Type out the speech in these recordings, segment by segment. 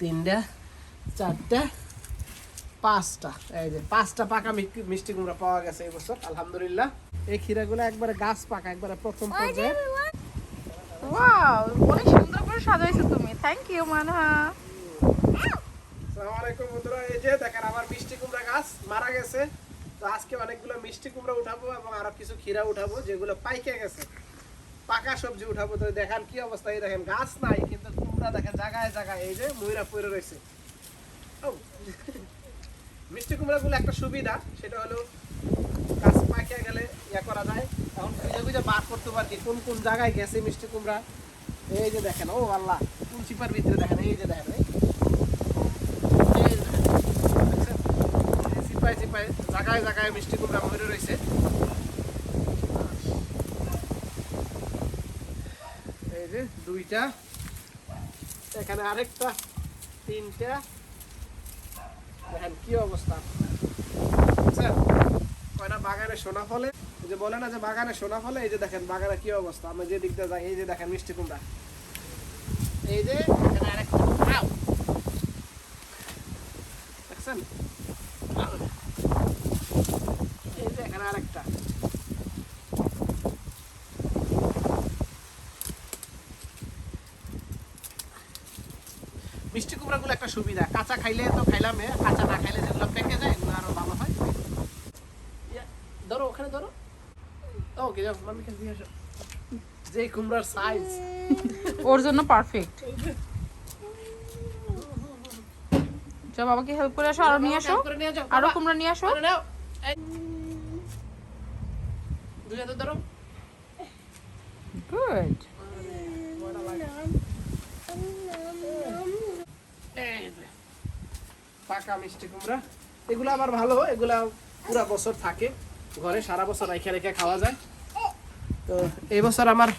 তিনটা চারটা পাঁচটা। এই যে পাঁচটা পাকা মিষ্টি কুমড়া পাওয়া গেছে এই বছর আলহামদুলিল্লাহ। এই ক্ষীরাগুলো একবারে গাছ পাকা একবারে প্রথম পর্যায়ে। ওয়াও অনেক সুন্দর করে সাজাইছো তুমি। Thank you Manha. আসসালামু আলাইকুম বন্ধুরা এই যে দেখেন আমার মিষ্টি কুমড়া গাছ মারা গেছে। তো আজকে অনেকগুলো মিষ্টি কুমড়া উঠাবো এবং আরও কিছু ক্ষীরা উঠাবো যেগুলো পাইকে গেছে। পাকা সবজি উঠাবো তো দেখেন কি অবস্থা এই দেখেন গাছ নাই কিন্তু কুমড়া দেখেন জায়গায় জায়গায় এই যে ময়ূরা পড়ে রয়েছে। ও, মিষ্টি কুমড়া গুলো একটা সুবিধা সেটা হলো গাছ পাকে গেলে ইয়া করা যায়। এখন খুঁজে খুঁজে বার করতে পারি কোন কোন জায়গায় গেছে মিষ্টি কুমড়া। এই যে দেখেন ও আল্লাহ কোন চিপার ভিতরে দেখেন এই যে দেখেন চিপায় চিপায় জায়গায় জায়গায় মিষ্টি কুমড়া মরে রয়েছে। এই যে দুইটা এখানে আরেকটা, তিনটা। দেখেন কি অবস্থা। বুঝছেন? কয়টা বাগানে সোনা ফলে? যে বলে না যে বাগানে সোনা ফলে, এই যে দেখেন বাগানে কি অবস্থা? আমি যে দিকটা যাই, এই যে দেখেন মিষ্টি কুমড়া। এই যে এখানে আরেকটা আউ! দেখছেন আউ! এই যে এখানে আরেকটা মিষ্টি কুমড়া গুলো একটা সুবিধা। কাঁচা খাইলে তো খাইলাম কাঁচা না খাইলে যেগুলো পেকে যায় এগুলো আরও ভালো হয়। ধরো ওখানে ধরো। ওকে যাও মামি কাছে দিয়ে আসো। যে কুমড়ার সাইজ ওর জন্য পারফেক্ট যা বাবাকে হেল্প করে আসো আরও নিয়ে আসো। আরও কুমড়া নিয়ে আসো। দুই হাতে ধরো। গুড এই যে, পাকা মিষ্টি কুমড়া। এগুলো আবার ভালো, এগুলা পুরা বছর থাকে। ঘরে সারা বছর রেখে রেখে খাওয়া যায়। তো এই বছর আমার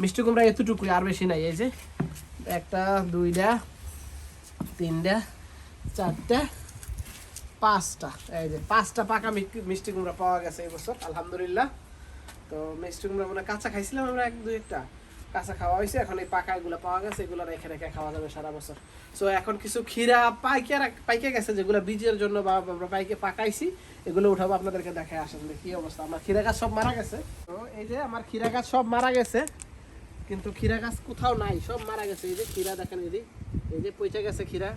মিষ্টি কুমড়া এতটুকুই, আর বেশি নাই। এই যে একটা, দুইটা, তিনটা, চারটা, পাঁচটা। এই যে পাঁচটা পাকা মিষ্টি কুমড়া পাওয়া গেছে এই বছর, আলহামদুলিল্লাহ। তো মিষ্টি কুমড়া মানে কাঁচা খাইছিলাম আমরা এক, দুই একটা। কাঁচা খাওয়া হয়েছে, এখন এই পাকা এগুলো পাওয়া গেছে, এগুলো রেখে রেখে খাওয়া যাবে সারা বছর। সো এখন কিছু ক্ষীরা পাইকে পাইকে গেছে, যেগুলো বীজের জন্য বা আমরা পাইকে পাকাইছি, এগুলো উঠাবো, আপনাদেরকে দেখায় আসেন কি অবস্থা। আমার ক্ষীরা গাছ সব মারা গেছে। তো এই যে আমার ক্ষীরা গাছ সব মারা গেছে, কিন্তু ক্ষীরা গাছ কোথাও নাই, সব মারা গেছে। এই যে ক্ষীরা দেখেন, এই যে এই যে গেছে ক্ষীরা।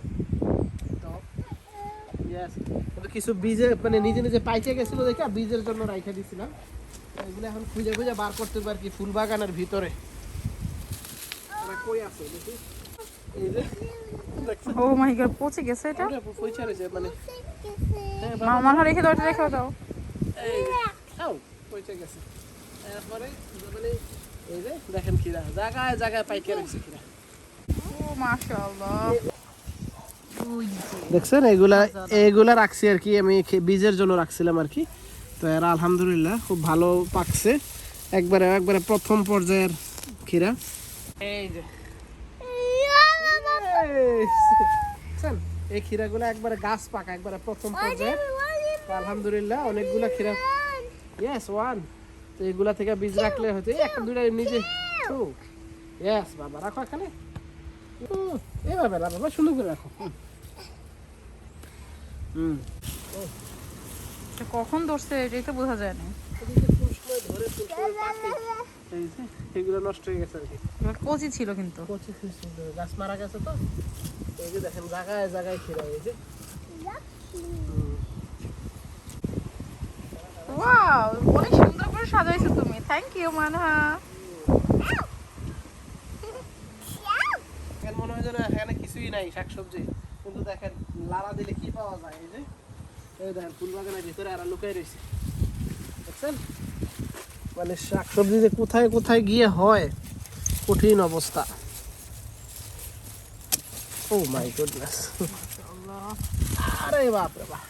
তো কিছু বীজে মানে নিজে নিজে পাইকে গেছিল দেখে বীজের জন্য রাইখে দিছিলাম। এগুলো এখন খুঁজে খুঁজে বার করতে পারি ফুল বাগানের ভিতরে। কই আছে দেখি। এই যে দেখছেন ও মাই গড পচে গেছে এটা? মানে হ্যাঁ, রেখে দাও এটা রেখে দাও। এই যে, গেছে। এরপরে মানে এই যে দেখেন খিরা জায়গায় জায়গায় পাইকে রয়েছে খিরা ও মাশাআল্লাহ। দেখছেন এগুলা এগুলা রাখছি আর কি। আমি বীজের জন্য রাখছিলাম আর কি। তো এরা আলহামদুলিল্লাহ খুব ভালো পাকছে। একবারে একবারে প্রথম পর্যায়ের ক্ষীরা এই যে। এই, ক্ষীরাগুলো একবারে গাছ পাকা একবারে প্রথম পর্যায়ে। আলহামদুলিল্লাহ অনেকগুলা ক্ষীরা ইয়েস ওয়ান তো এগুলা থেকে বীজ রাখলে হয়তো একটা দুইটা নিজে ইয়েস বাবা রাখো এখানে। হুম, এইভাবে না বাবা সুন্দর করে রাখো। হুম। কখন ধরছে এটাই তো বোঝা যায় না। এই যে, এগুলো নষ্ট হয়ে গেছে আর কি। কচি ছিল কিন্তু। কচি তো, গাছ মারা গেছে তো। এই যে দেখেন জায়গায় জায়গায় খিরা এই যে। ওয়াও অনেক সুন্দর করে সাজাইছো তুমি। Thank you Manha. এখন মনে হয় যেন এখানে কিছুই নাই শাকসবজি। কিন্তু দেখেন লাড়া দিলে কি পাওয়া যায় এই যে? এই দেখেন ফুল বাগানের ভিতরে আর লুকাই রয়েছে। দেখছেন? মানে শাকসবজি যে কোথায় কোথায় গিয়ে হয় কঠিন অবস্থা। ও মাই গুডনেস আরে বাপ রে বাপ।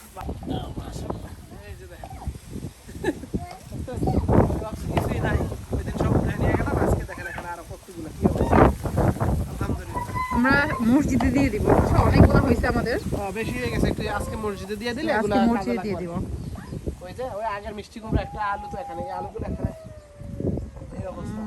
আমরা মসজিদে দিয়ে দিব অনেকগুলো হয়েছে আমাদের। বেশি হয়ে গেছে একটু আজকে মসজিদে দিয়ে দিলে মসজিদে দিয়ে দিব। ওই যে ওই আগের মিষ্টি কুমড়ো একটা আলু তো এখানে আলুগুলো এখানে এই অবস্থা।